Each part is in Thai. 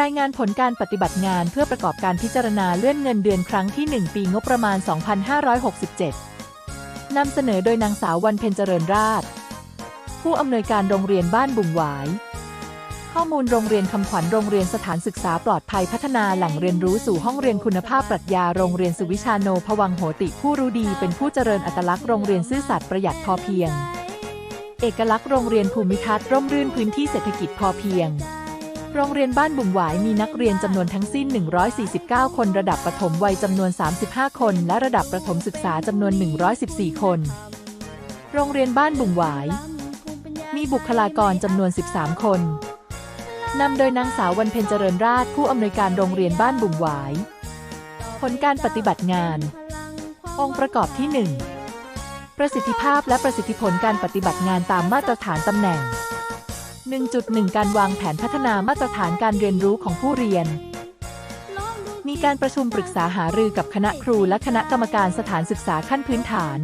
รายงานผลการปฏิบัติงานเพื่อประกอบการพิจารณาเลื่อนเงินเดือนครั้งที่ 1 ปีงบประมาณ 2567 นำเสนอโดยนางสาววันเพ็ญเจริญราช ผู้อำนวยการโรงเรียนบ้านบุงหวาย ข้อมูลโรงเรียนคำขวัญโรงเรียนสถานศึกษาปลอดภัยพัฒนาแหล่งเรียนรู้สู่ห้องเรียนคุณภาพปรัชญาโรงเรียนสุวิชาโนพวังโหติผู้รู้ดีเป็นผู้เจริญอัตลักษณ์โรงเรียนซื่อสัตย์ประหยัดพอเพียง เอกลักษณ์โรงเรียนภูมิทัศน์ร่มรื่นพื้นที่เศรษฐกิจพอเพียง โรงเรียนบ้านบุ่งหวายมีนักเรียนจำนวนทั้งสิ้น 149 คนระดับประถมวัยจำนวน 35 คน และระดับประถมศึกษาจำนวน 114 คน โรงเรียนบ้านบุ่งหวาย มีบุคลากรจำนวน 13 คนนำโดยนางสาววันเพ็ญเจริญราชผู้อำนวยการโรงเรียนบ้านบุ่งหวาย ผลการปฏิบัติงาน องค์ประกอบที่ 1 ประสิทธิภาพและประสิทธิผลการปฏิบัติงานตามมาตรฐานตำแหน่ง 1.1 การวางแผนพัฒนามาตรฐานการเรียนรู้ของผู้เรียน มีการประชุมปรึกษาหารือกับคณะครูและคณะกรรมการสถานศึกษาขั้นพื้นฐาน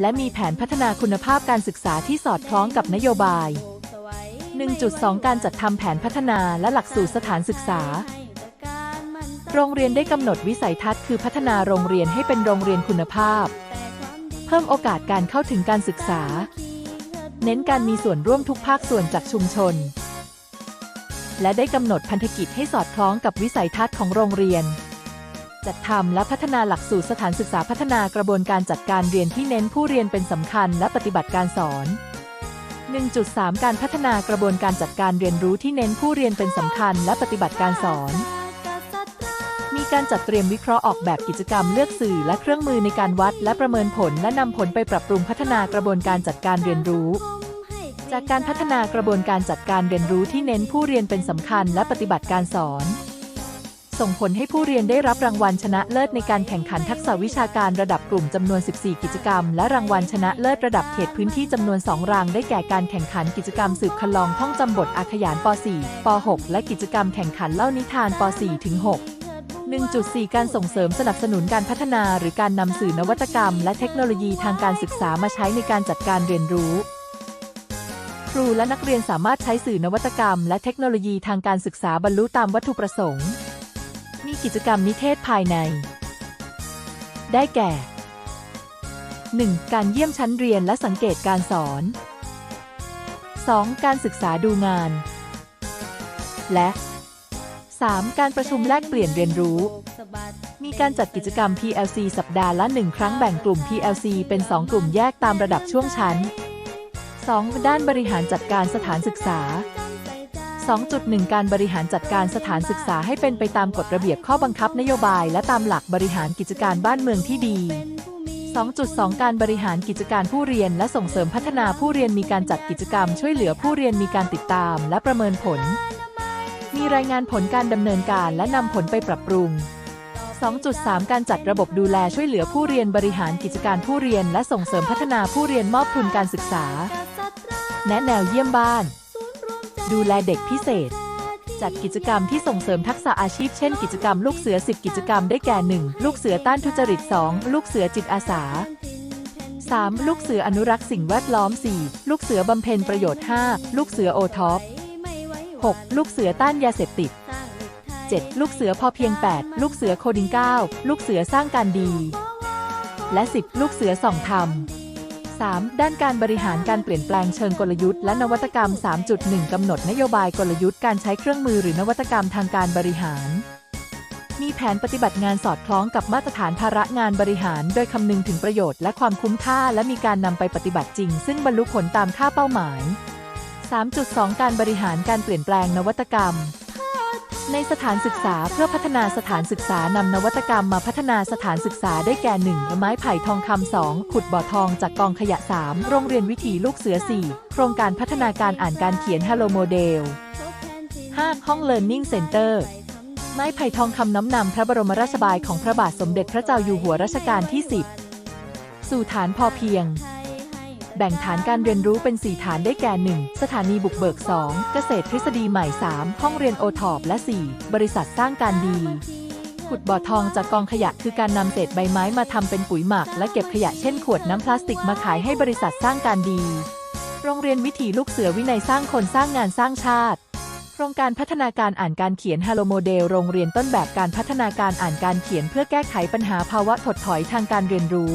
และมีแผนพัฒนาคุณภาพการศึกษาที่สอดคล้องกับนโยบาย 1.2 การจัดทำแผนพัฒนาและหลักสูตรสถานศึกษา โรงเรียนได้กำหนดวิสัยทัศน์คือพัฒนาโรงเรียนให้เป็นโรงเรียนคุณภาพ เพิ่มโอกาสการเข้าถึงการศึกษา เน้นการมีส่วนร่วมทุกภาคส่วนจากชุมชน และได้กำหนดพันธกิจให้สอดคล้องกับวิสัยทัศน์ของโรงเรียน จัดทำและพัฒนาหลักสูตรสถานศึกษาพัฒนากระบวนการจัดการเรียนที่เน้นผู้เรียนเป็นสำคัญและปฏิบัติการสอน 1.3 การพัฒนากระบวนการจัดการเรียนรู้ที่เน้นผู้เรียนเป็นสำคัญและปฏิบัติการสอน การจัดเตรียมวิเคราะห์ออกแบบกิจกรรมเลือกสื่อและเครื่องมือในการวัด และประเมินผลและนำผลไปปรับปรุงพัฒนากระบวนการจัดการเรียนรู้ จากการพัฒนากระบวนการจัดการเรียนรู้ที่เน้นผู้เรียนเป็นสำคัญและปฏิบัติการสอน ส่งผลให้ผู้เรียนได้รับรางวัลชนะเลิศในการแข่งขันทักษะวิชาการระดับกลุ่มจำนวน 14 กิจกรรม และรางวัลชนะเลิศระดับเขตพื้นที่จำนวน 2 รางได้แก่การแข่งขันกิจกรรมสืบคลองท่องจำบทอาขยานป .4 ป .6 และกิจกรรมแข่งขันเล่านิทานป .4 ถึง 6 1.4 การส่งเสริมสนับสนุนการพัฒนาหรือการนำสื่อนวัตกรรม และเทคโนโลยีทางการศึกษามาใช้ในการจัดการเรียนรู้ ครูและนักเรียนสามารถใช้สื่อนวัตกรรม และเทคโนโลยีทางการศึกษาบรรลุตามวัตถุประสงค์ มีกิจกรรมนิเทศภายใน ได้แก่ 1. การเยี่ยมชั้นเรียนและสังเกตการสอน 2. การศึกษาดูงาน และ 3. การประชุมแลกเปลี่ยนเรียนรู้ มีการจัดกิจกรรม PLC สัปดาห์ละ 1 ครั้งแบ่งกลุ่ม PLC เป็น 2 กลุ่มแยกตามระดับช่วงชั้น 2. ด้านบริหารจัดการสถานศึกษา 2.1 การบริหารจัดการสถานศึกษาให้เป็นไปตามกฎระเบียบข้อบังคับนโยบาย และตามหลักบริหารกิจการบ้านเมืองที่ดี 2.2 การบริหารกิจการผู้เรียน และส่งเสริมพัฒนาผู้เรียนมีการจัดกิจกรรม ช่วยเหลือผู้เรียนมีการติดตาม และประเมินผล มีรายงานผลการดำเนินการและนำผลไปปรับปรุง 2.3 การจัดระบบดูแลช่วยเหลือผู้เรียนบริหารกิจการผู้เรียน และส่งเสริมพัฒนาผู้เรียนมอบทุนการศึกษา แนะแนวเยี่ยมบ้าน ดูแลเด็กพิเศษ จัดกิจกรรมที่ส่งเสริมทักษะอาชีพ เช่น กิจกรรมลูกเสือ 10 กิจกรรมได้แก่ 1. ลูกเสือต้านทุจริต 2. ลูกเสือจิตอาสา 3. ลูกเสืออนุรักษ์สิ่งแวดล้อม 4. ลูกเสือบำเพ็ญประโยชน์ 5. ลูกเสือโอท็อป 6. ลูกเสือต้านยาเสพติด 7. ลูกเสือพอเพียง 8. ลูกเสือโคดิง 9. ลูกเสือสร้างการดี และ 10. ลูกเสือส่องธรรม 3. ด้านการบริหารการเปลี่ยนแปลงเชิงกลยุทธ์และนวัตกรรม 3.1 กำหนดนโยบายกลยุทธ์การใช้เครื่องมือหรือนวัตกรรมทางการบริหาร มีแผนปฏิบัติงานสอดคล้องกับมาตรฐานภาระงานบริหาร โดยคำนึงถึงประโยชน์และความคุ้มค่า และมีการนำไปปฏิบัติจริง ซึ่งบรรลุผลตามค่าเป้าหมาย 3.2 การบริหารการเปลี่ยนแปลงนวัตกรรม ในสถานศึกษาเพื่อพัฒนาสถานศึกษานำนวัตกรรมมาพัฒนาสถานศึกษาได้แก่ 1. ไม้ไผ่ทองคำ 2. ขุดบ่อทองจากกองขยะ 3. โรงเรียนวิถีลูกเสือ 4. โครงการพัฒนาการอ่านการเขียน Hello Model 5. ห้อง Learning Center ไม้ไผ่ทองคำน้อมนำพระบรมราชบายของพระบาทสมเด็จพระเจ้าอยู่หัวรัชกาลที่ 10 สู่ฐานพอเพียง แบ่งฐานการเรียนรู้เป็น 4 ฐานได้แก่ 1. สถานีบุกเบิก 2. เกษตรทฤษฎีใหม่ 3. ห้องเรียนโอทอปและ 4. บริษัทสร้างการดีขุดบ่อทองจากกองขยะคือการนำเศษใบไม้มาทำเป็นปุ๋ยหมัก และเก็บขยะเช่นขวดน้ำพลาสติกมาขายให้บริษัทสร้างการดี โรงเรียนวิถีลูกเสือวินัยสร้างคนสร้างงานสร้างชาติโครงการพัฒนาการอ่านการเขียน Hello Model โรงเรียนต้นแบบการพัฒนาการอ่านการเขียนเพื่อแก้ไขปัญหาภาวะถดถอยทางการเรียนรู้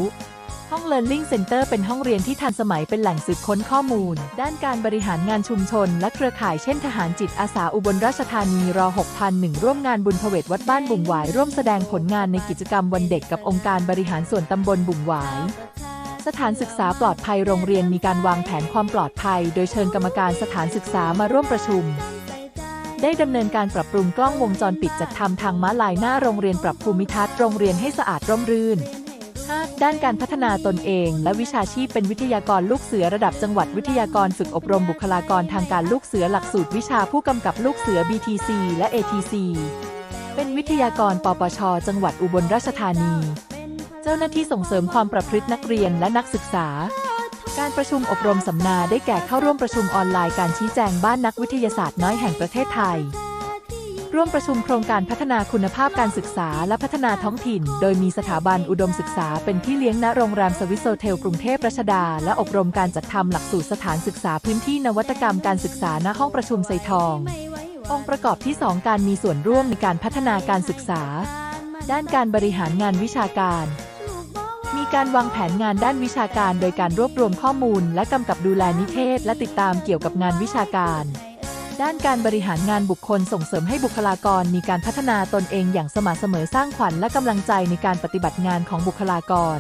ห้อง Learning Center เป็นห้องเรียนที่ทันสมัยเป็นแหล่งสืบค้นข้อมูล ด้านการบริหารงานชุมชน และเครือข่ายเช่นทหารจิตอาสาอุบลราชธานีรอ6001 ร่วมงานบุญพเวทวัดบ้านบุ่งหวาย ร่วมแสดงผลงานในกิจกรรมวันเด็กกับองค์การบริหารส่วนตำบลบุ่งหวายสถานศึกษาปลอดภัยโรงเรียนมีการวางแผนความปลอดภัย โดยเชิญกรรมการสถานศึกษามาร่วมประชุม ได้ดำเนินการปรับปรุงกล้องวงจรปิดจัดทำทางม้าลายหน้าโรงเรียนปรับภูมิทัศน์โรงเรียนให้สะอาดร่มรื่น ด้านการพัฒนาตนเอง และวิชาชีพเป็นวิทยากรลูกเสือระดับจังหวัดวิทยากรฝึกอบรมบุคลากรทางการลูกเสือหลักสูตรวิชาผู้กำกับลูกเสือ BTC และ ATC เป็นวิทยากรปปช จังหวัดอุบลราชธานี เจ้าหน้าที่ส่งเสริมความประพฤตินักเรียนและนักศึกษา การประชุมอบรมสัมมนาได้แก่เข้าร่วมประชุมออนไลน์การชี้แจงบ้านนักวิทยาศาสตร์น้อยแห่งประเทศไทย ร่วมประชุมโครงการพัฒนาคุณภาพการศึกษาและพัฒนาท้องถิ่น โดยมีสถาบันอุดมศึกษาเป็นที่เลี้ยงณโรงแรมสวิสโซเทลกรุงเทพรัชดา และอบรมการจัดทำหลักสูตรสถานศึกษาพื้นที่นวัตกรรมการศึกษาณห้องประชุมไซทอง องค์ประกอบที่ 2 การมีส่วนร่วมในการพัฒนาการศึกษา ด้านการบริหารงานวิชาการมีการวางแผนงานด้านวิชาการโดยการรวบรวมข้อมูล และกำกับดูแลนิเทศ และติดตามเกี่ยวกับงานวิชาการ ด้านการบริหารงานบุคคลส่งเสริมให้บุคลากรมีการพัฒนาตนเองอย่างสม่ำเสมอสร้างขวัญและกำลังใจในการปฏิบัติงานของบุคลากร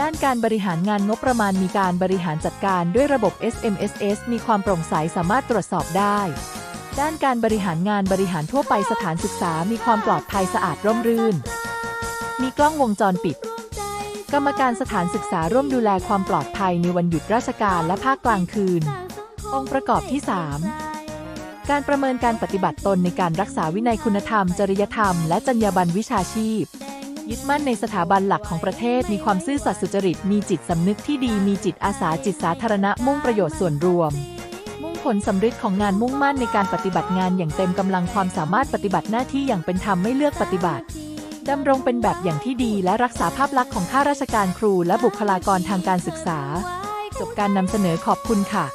ด้านการบริหารงานงบประมาณมีการบริหารจัดการด้วยระบบ SMSS มีความโปร่งใสสามารถตรวจสอบได้ ด้านการบริหารงานบริหารทั่วไปสถานศึกษา มีความปลอดภัยสะอาดร่มรื่น มีกล้องวงจรปิด กรรมการสถานศึกษาร่วมดูแลความปลอดภัยในวันหยุดราชการและภาคกลางคืน องค์ประกอบที่ 3 การประเมินการปฏิบัติตนในการรักษาวินัยคุณธรรม จริยธรรม และจรรยาบรรณวิชาชีพ ยึดมั่นในสถาบันหลักของประเทศ มีความซื่อสัตย์สุจริต มีจิตสำนึกที่ดี มีจิตอาสา จิตสาธารณะ มุ่งประโยชน์ส่วนรวม มุ่งผลสำเร็จของงานมุ่งมั่นในการปฏิบัติงานอย่างเต็มกำลังความสามารถปฏิบัติหน้าที่อย่างเป็นธรรมไม่เลือกปฏิบัติดำรงเป็นแบบอย่างที่ดีและรักษาภาพลักษณ์ของข้าราชการครูและบุคลากรทางการศึกษา จบการนำเสนอขอบคุณค่ะ